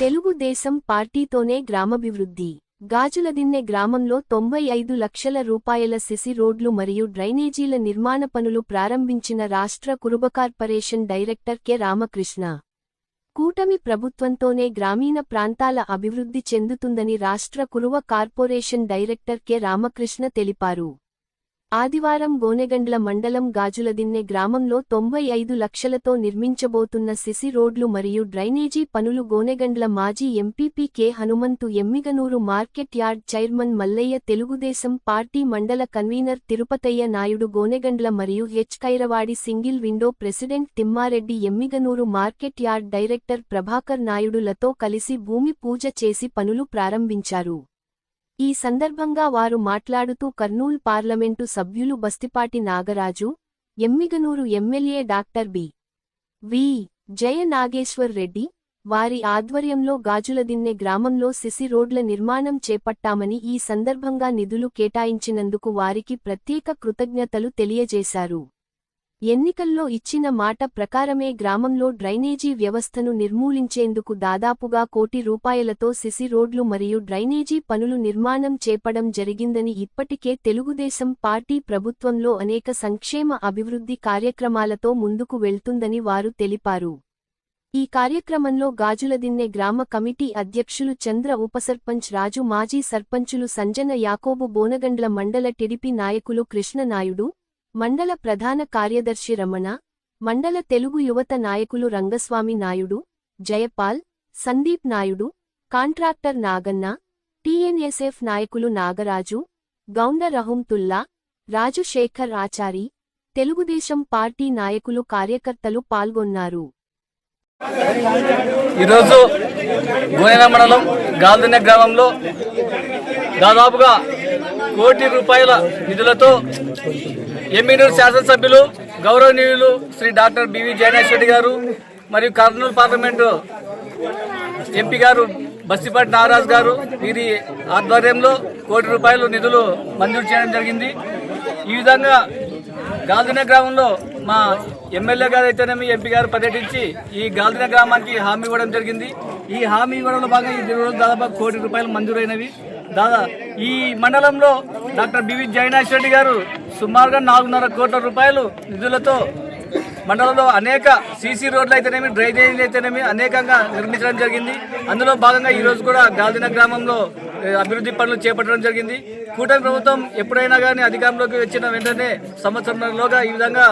తెలుగుదేశం పార్టీతోనే గ్రామాభివృద్ధి. గాజులదిన్నె గ్రామంలో తొంభై ఐదు లక్షల రూపాయల సిసి రోడ్లు మరియు డ్రైనేజీల నిర్మాణ పనులు ప్రారంభించిన రాష్ట్ర Kuruba corporation director K. Ramakrishna. కూటమి ప్రభుత్వంతోనే గ్రామీణ ప్రాంతాల అభివృద్ధి చెందుతుందని రాష్ట్ర Kuruva corporation director K. Ramakrishna తెలిపారు. ఆదివారం గోనెగండ్ల మండలం గాజులదిన్నె గ్రామంలో తొంభై ఐదు లక్షలతో నిర్మించబోతున్న సిసి రోడ్లు మరియు డ్రైనేజీ పనులు గోనెగండ్ల మాజీ MPP K Hanumanthu Emmiganur market yard chairman Mallaiah Telugu Desam party మండల కన్వీనర్ తిరుపతయ్య నాయుడు గోనెగండ్ల మరియు H Kairavadi single window president Thimmareddy Emmiganur market yard director Prabhakar నాయుడులతో కలిసి భూమి పూజ చేసి పనులు ప్రారంభించారు. ఈ సందర్భంగా వారు మాట్లాడుతూ కర్నూల్ పార్లమెంటు సభ్యులు Bastipati Nagaraju Emmiganur MLA doctor B. V. Jaya Nageshwar Reddy వారి ఆధ్వర్యంలో గాజులదిన్నె గ్రామంలో సిసి రోడ్ల నిర్మాణం చేపట్టామని ఈ సందర్భంగా నిధులు కేటాయించినందుకు వారికి ప్రత్యేక కృతజ్ఞతలు తెలియజేశారు. ఎన్నికల్లో ఇచ్చిన మాట ప్రకారమే గ్రామంలో డ్రైనేజీ వ్యవస్థను నిర్మూలించేందుకు దాదాపుగా కోటి రూపాయలతో సిసి రోడ్లు మరియు డ్రైనేజీ పనులు నిర్మాణం చేపడం జరిగిందని ఇప్పటికే తెలుగుదేశం పార్టీ ప్రభుత్వంలో అనేక సంక్షేమ అభివృద్ధి కార్యక్రమాలతో ముందుకు వెళ్తుందని వారు తెలిపారు. ఈ కార్యక్రమంలో గాజులదిన్నె గ్రామ కమిటీ అధ్యక్షులు చంద్ర ఉపసర్పంచ్ రాజు మాజీ సర్పంచులు సంజన యాకోబు బోనగండ్ల మండల టిడిపి నాయకులు కృష్ణనాయుడు మండల ప్రధాన కార్యదర్శి రమణ మండల తెలుగు యువత నాయకులు రంగస్వామి నాయుడు జయపాల్ సందీప్ నాయుడు కాంట్రాక్టర్ నాగన్న టీఎన్ఎస్ఎఫ్ నాయకులు నాగరాజు గౌండ రహుంతుల్లా రాజుశేఖర్ ఆచారి తెలుగుదేశం పార్టీ నాయకులు కార్యకర్తలు పాల్గొన్నారు. ఈరోజు గోయన మండలం గాల్దిన గ్రామంలో దాదాపుగా కోటి రూపాయల నిధులతో ఎమ్మినూరు శాసనసభ్యులు గౌరవనీయులు Shri doctor B V Jayanesh Reddy garu మరియు కర్నూలు పార్లమెంటు ఎంపీ గారు బస్తిపాటి నాగరాజ్ గారు. వీరి ఆధ్వర్యంలో కోటి రూపాయలు నిధులు మంజూరు చేయడం జరిగింది. ఈ విధంగా గాల్దిన గ్రామంలో మా ఎమ్మెల్యే గారు అయితేనేమి ఎంపీ గారు పర్యటించి ఈ గాల్దిన గ్రామానికి హామీ ఇవ్వడం జరిగింది. ఈ హామీ ఇవ్వడంలో భాగంగా ఈ రోజు దాదాపు కోటి రూపాయలు మంజూరైనవి. దాదా ఈ మండలంలో డాక్టర్ బివి జయనాథ్ రెడ్డి గారు సుమారుగా నాలుగున్నర కోట్ల రూపాయలు నిధులతో మండలంలో అనేక సీసీ రోడ్లు అయితేనేమి డ్రైనేజీలు అయితేనేమి అనేకంగా నిర్మించడం జరిగింది. అందులో భాగంగా ఈరోజు కూడా గాల్దిన గ్రామంలో అభివృద్ధి పనులు చేపట్టడం జరిగింది. కూటమి ప్రభుత్వం ఎప్పుడైనా కానీ అధికారంలోకి వచ్చిన వెంటనే సంవత్సరంలోగా ఈ విధంగా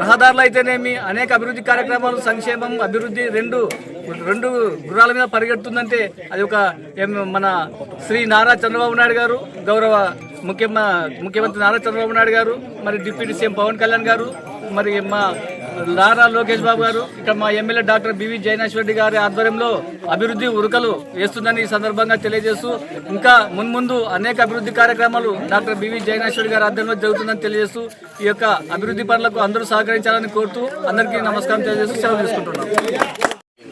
రహదారులు అయితేనేమి అనేక అభివృద్ధి కార్యక్రమాలు సంక్షేమం అభివృద్ధి రెండు రెండు గుర్రాల మీద పరిగెడుతుందంటే అది ఒక మన శ్రీ నారా చంద్రబాబు నాయుడు గారు గౌరవ ముఖ్యమ ముఖ్యమంత్రి నారా చంద్రబాబు నాయుడు గారు మరి డిప్యూటీ సీఎం పవన్ కళ్యాణ్ గారు మరి మా లారా లోకేష్ బాబు గారు ఇక్కడ మా MLA doctor B V Jayanath Reddy గారి ఆధ్వర్యంలో అభివృద్ధి ఉరుకలు వేస్తుందని ఈ సందర్భంగా తెలియజేస్తూ ఇంకా మున్ముందు అనేక అభివృద్ధి కార్యక్రమాలు డాక్టర్ బివి జయనాథ్ రెడ్డి గారి ఆధ్వర్యంలో జరుగుతుందని తెలియజేస్తూ ఈ యొక్క అభివృద్ధి పనులకు అందరూ సహకరించాలని కోరుతూ అందరికీ నమస్కారం తెలియజేస్తూ సెలవు తీసుకుంటున్నాం.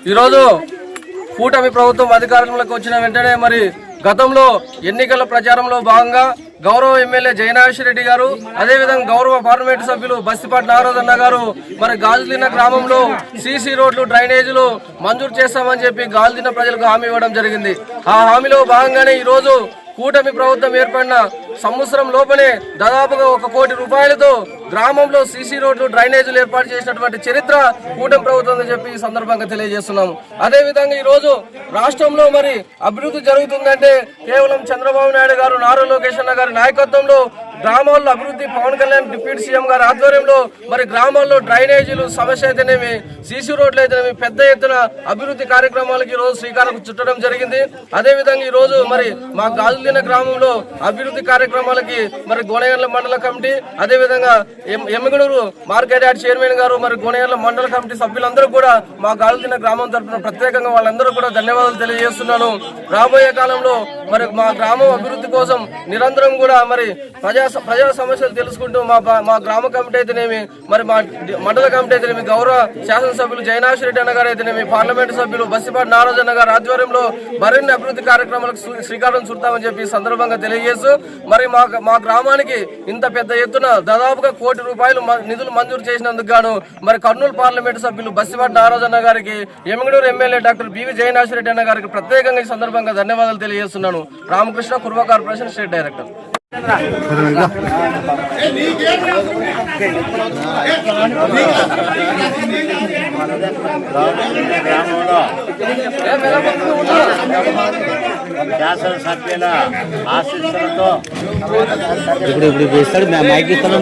ఈరోజు కూటమి ప్రభుత్వం అధికారంలోకి వచ్చిన వెంటనే మరి గతంలో ఎన్నికల ప్రచారంలో భాగంగా గౌరవ ఎమ్మెల్యే జయనాథ్ రెడ్డి గారు అదేవిధంగా గౌరవ పార్లమెంటు సభ్యులు బస్తిపాటి నాగరాజన్న గారు మరి గాజులిన గ్రామంలో సీసీ రోడ్లు డ్రైనేజీలు మంజూరు చేస్తామని చెప్పి గాజులిన ప్రజలకు హామీ ఇవ్వడం జరిగింది. ఆ హామీలో భాగంగానే ఈ రోజు కూటమి ప్రభుత్వం ఏర్పడిన సంవత్సరం లోపలే దాదాపుగా ఒక కోటి రూపాయలతో గ్రామంలో సీసీ రోడ్లు డ్రైనేజీలు ఏర్పాటు చేసినటువంటి చరిత్ర కూటమి ప్రభుత్వం అని చెప్పి ఈ సందర్భంగా తెలియజేస్తున్నాము. అదేవిధంగా ఈరోజు ఈ రోజు రాష్ట్రంలో మరి అభివృద్ధి జరుగుతుందంటే కేవలం చంద్రబాబు నాయుడు గారు నారా లోకేష్ అన్న గారి నాయకత్వంలో గ్రామాల్లో అభివృద్ధి పవన్ కళ్యాణ్ డిప్యూటీ సీఎం గారి ఆధ్వర్యంలో మరి గ్రామాల్లో డ్రైనేజీలు సమస్య అయితేనేమి సీసీ రోడ్లు అయితేనేమి పెద్ద ఎత్తున అభివృద్ధి కార్యక్రమాలకు ఈరోజు రోజు శ్రీకారం చుట్టడం జరిగింది. అదే విధంగా ఈ రోజు మరి మా గాజులిన గ్రామంలో అభివృద్ధి కార్యక్రమాలకి మరి గోనగండ్ల మండల కమిటీ అదే విధంగా మార్కెట్ యార్డ్ చైర్మన్ గారు మరి గోనగండ్ల మండల కమిటీ సభ్యులందరూ కూడా మా గాలిన గ్రామం తరఫున ప్రత్యేకంగా వాళ్ళందరూ కూడా ధన్యవాదాలు తెలియజేస్తున్నాను. రాబోయే కాలంలో మరి మా గ్రామం అభివృద్ధి కోసం నిరంతరం కూడా మరి ప్రజా ప్రజా సమస్యలు తెలుసుకుంటూ మా మా గ్రామ కమిటీ అయితేనేమి మరి మా మండల కమిటీ అయితేనేమి గౌరవ శాసనసభ్యులు జయనాథ్ రెడ్డి అన్న గారు అయితేనేమి పార్లమెంటు సభ్యులు బస్సిపాటి నారాజు అన్న గారు ఆధ్వర్యంలో మరిన్ని అభివృద్ధి కార్యక్రమాలకు శ్రీకారం చుడతామని చెప్పి సందర్భంగా తెలియజేస్తూ మరి మా మా గ్రామానికి ఇంత పెద్ద ఎత్తున దాదాపుగా కోటి రూపాయలు మ- నిధులు మంజూరు చేసినందుకు గాను మరి కర్నూలు పార్లమెంటు సభ్యులు బస్సిపాటి నారాజు అన్న గారికి Emmiganur MLA doctor B V Jayanath Reddy అన్న గారికి ప్రత్యేకంగా ఈ సందర్భంగా ధన్యవాదాలు తెలియజేస్తున్నాను. Ramakrishna Kuruva corporation state director. గ్రామంలో శాసనసభ్యుల ఆశీస్సులతో ఇప్పుడు ఇప్పుడు ఇస్తాడు. మైక్ ఇస్తాడు.